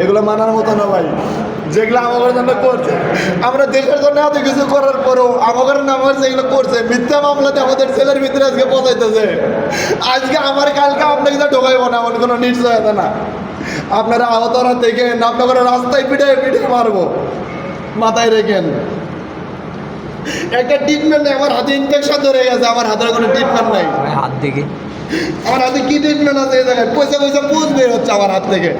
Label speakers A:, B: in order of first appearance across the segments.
A: এগুলো মানার মতো না ভাই। যেগুলো আমাদের জন্য করছে। আমরা দেশের জন্য এত কিছু করার পরেও আমাদের নামের যেগুলো করছে। মিথ্যা মামলাতে আমাদের ছেলের ভিতরে আজকে পচাইতেছে। আজকে আমার কালকে আপনাকে ঢোকাইব না এমন কোনো নিশ্চয়তা না। আপনারা আহতরা দেখেন আপনাদের রাস্তায় পিঠে পিঠে মারবো। মাথায় রেখেন। একটা ট্রিটমেন্ট নেই আমার হাতে ইনফেকশন ধরে গেছে আমার হাতের কোনো ট্রিটমেন্ট নাই।
B: হাত থেকে?
A: আমার হাতে কি ট্রিটমেন্ট আছে এই জায়গায়? পয়সা পয়সা পুজ বের হচ্ছে আমার হাত থেকে।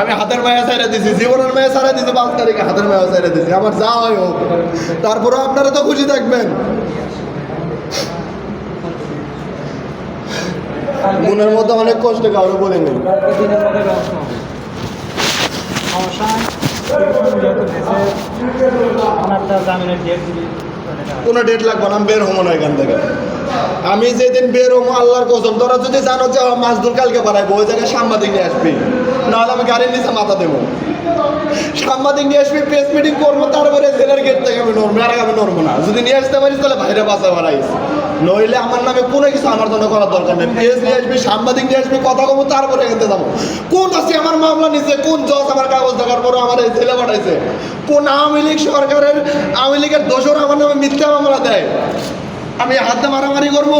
A: আমি হাতের মায়া সাইডে দিছি, জীবনের মায়া সারা দিছি, পাঁচ তারিখে হাতের মায়া সাইডে দিছি। আমার যা হয় হোক, তারপরেও আপনারা তো খুশি থাকবেন। মনের মধ্যে অনেক কষ্ট, কারও বলেনি কোনো ডেট লাগবে না বের হব না এখান থেকে। আমি যেদিন বের হব, আল্লাহর কসম তোরা যদি জানো যে, আমার মাসদুর কালকে বাড়াইবো ওই জায়গায় সাংবাদিক নিয়ে আসবি। নাহলে আমি গাড়ির নিচে মাথা দেবো। সাংবাদিক নিয়ে আসবি প্রেস মিটিং করব, তারপরে জেলার গেট থেকে আমি নড়বো, আর আমি নড়বো না। যদি নিয়ে আসতে পারিস, তাহলে বাইরে বাসা বাড়াইস নইলে আমার নামে কোনো কিছু আমার জন্য করার দরকার নেই। প্রেস নিয়ে আসবি, সাংবাদিক নিয়ে আসবি, কথা কমো তারপরে এখানে যাব। কোন আছে আমার মামলা নিচ্ছে কোন জজ আমার কাগজ দেখার পরে আমার এই ছেলে পাঠাইছে? কোন আওয়ামী লীগ সরকারের, আওয়ামী লীগের দোষর আমার নামে মিথ্যা মামলা দেয়? আমি হাতে মারামারি করব।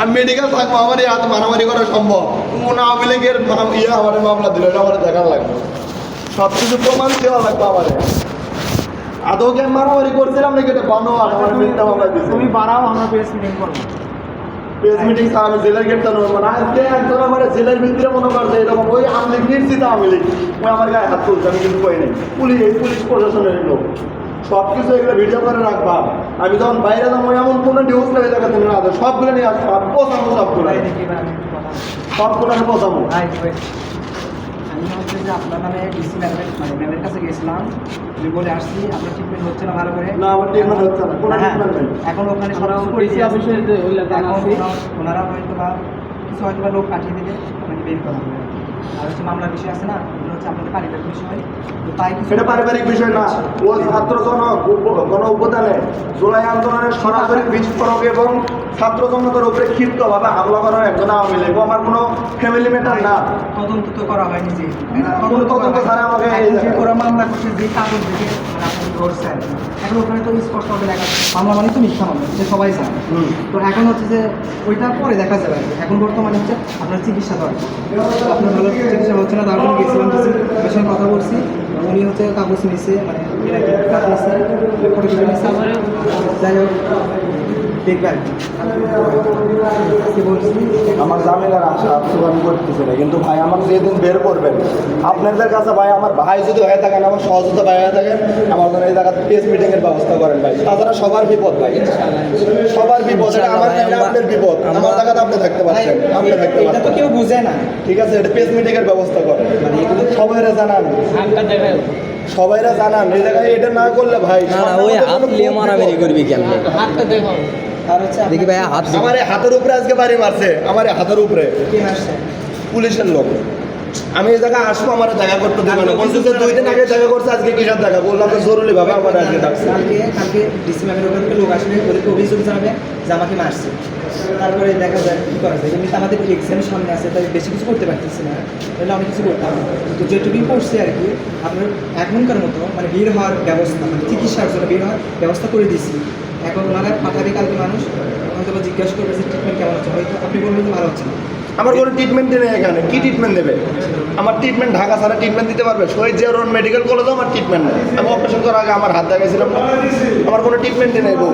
A: আমি মেডিকেল থাকব আমার এই হাতে মারামারি করা সম্ভব। কোন আওয়ামী লীগের ইয়ে আমার মামলা দিল আমার দেখার লাগবে। সব কিছু প্রমাণ দেওয়া লাগবে আমার। আদৌ কি আমি মারামারি করছিলাম নাকি এটা বানো আর আমার মামলা
C: তুমি বাড়াও আমরা প্রেস মিটিং করব।
A: প্রেস মিটিং আমি জেলার গেটটা নেব না। আজকে একজন আমার জেলার ভিতরে মনে করছে এরকম ওই আওয়ামী লীগ নিশ্চিত আওয়ামী লীগ। ওই আমার গায়ে হাত তুলছে আমি কিন্তু কই নেই। পুলিশ এই পুলিশ প্রশাসনের লোক। সব কিছু এগুলো ভিডিও করে রাখবা। আমি যখন বাইরে যাব এমন কোনো নিউজ নেই দেখা তুমি না সবগুলো নিয়ে আসব। পচাবো সবগুলো। সবগুলো আমি পচাবো
C: ভাই ভাই, আমি হচ্ছে যে আপনার নামে ডিসি ম্যামের মানে ম্যামের কাছে গেছিলাম আমি বলে আসছি আপনার ট্রিটমেন্ট হচ্ছে না ভালো করে?
A: না আমার ট্রিটমেন্ট হচ্ছে না। কোনো
C: হ্যাঁ,
A: ট্রিটমেন্ট নেই।
C: এখন ওখানে
D: ডিসি
C: ওনারা হয়তো বা কিছু হয়তো বা লোক পাঠিয়ে দিলে আপনাকে বের করা হবে আর হচ্ছে মামলার বিষয় আছে না? হচ্ছে আপনাদের পারিবারিক বিষয়। তো তাই কিছু
A: সেটা পারিবারিক বিষয় না। ও ছাত্র জন গণ অভ্যুত্থানে জুলাই আন্দোলনের সরাসরি বিস্ফোরক এবং ছাত্র জনতার উপরে ক্ষিপ্তভাবে হামলা করার একজন আওয়ামী লীগ। আমার কোনো ফ্যামিলি মেটার না।
C: তদন্ত তো করা হয়নি যে।
A: কোনো তদন্ত ছাড়া আমাকে
C: ওরা মামলা করছে যে কাগজ দেখে ধরছেন। এখন ওখানে তো স্পষ্ট হবে লেখা মামলা মানে তো মিথ্যা মামলা যে সবাই জানে। তো এখন হচ্ছে যে ওইটা পরে দেখা যাবে এখন বর্তমানে হচ্ছে আপনার চিকিৎসা দরকার আপনার চিকিৎসা হচ্ছে না তার গেছিলাম সঙ্গে কথা বলছি। উনি হচ্ছে কাগজ নিয়েছে মানে কাগজ নিছে। যাই হোক। দেখবেন।
A: আমার জামিনের আশা আফসোস আমি করতেছি না। কিন্তু ভাই আমাকে যেদিন বের করবেন আপনাদের কাছে ভাই আমার ভাই যদি হয়ে থাকেন আমার সহযোগিতা ভাই হয়ে থাকেন আমার জন্য এই জায়গায় প্রেস মিটিংয়ের ব্যবস্থা করেন ভাই। তাছাড়া সবার বিপদ ভাই। সবার বিপদ এটা আমার
B: ভাই,
A: আপনার বিপদ। আমার জায়গাতে আপনি থাকতে পারছেন আপনি থাকতে
C: এটা তো কেউ বুঝে না।
A: ঠিক আছে এটা প্রেস মিটিংয়ের ব্যবস্থা করেন। মানে এগুলো সবাইরা জানান। সবাইরা জানান। এই জায়গায় এটা না করলে ভাই
B: না ওই হাত নিয়ে মারামারি করবি কেমনে?
D: হাতটা
C: হচ্ছে
B: দেখি ভাই হাত
A: আমার হাতের উপরে আজকে বাড়ি মারছে আমার হাতের উপরে। পুলিশের লোক। আমি এই জায়গায় আসব আমার দেখা করতে দেবে না। বলছে যে দুই দিন আগে দেখা করছে আজকে কিসের দেখা? বললাম যে জরুরি ভাবে আমার আজকে ডাকছে।
C: কালকে কালকে ডিসি ম্যামের ওখান থেকে লোক আসবে ওদেরকে অভিযোগ জানাবে যে আমাকে মারছে। তারপরে দেখা যায় কী করা যায়? এমনিতে আমাদের এক্সাম সামনে আছে তাই বেশি কিছু করতে পারতেছি না। তাহলে অনেক কিছু করতাম তো যেটুকুই করছে আর কি আপনার এখনকার মতো মানে বের হওয়ার ব্যবস্থা মানে চিকিৎসার জন্য বের হওয়ার ব্যবস্থা করে দিচ্ছি এখন ওনারা পাঠাবে কালকে মানুষ হয়তো জিজ্ঞাসা করবে যে ট্রিটমেন্ট কেমন হচ্ছে? হয়তো আপনি বলবেন ভালো হচ্ছে না।
A: আমার কোনো ট্রিটমেন্ট নেই এখানে। কি ট্রিটমেন্ট দেবে? আমার ট্রিটমেন্ট ঢাকা ছাড়া ট্রিটমেন্ট দিতে পারবে? শহীদ রোড মেডিকেল কলেজেও আমার ট্রিটমেন্ট নেই। আমি অপারেশন করার আগে আমার হাত দেখাইছিলাম আমার কোনো ট্রিটমেন্টই নেই বউ।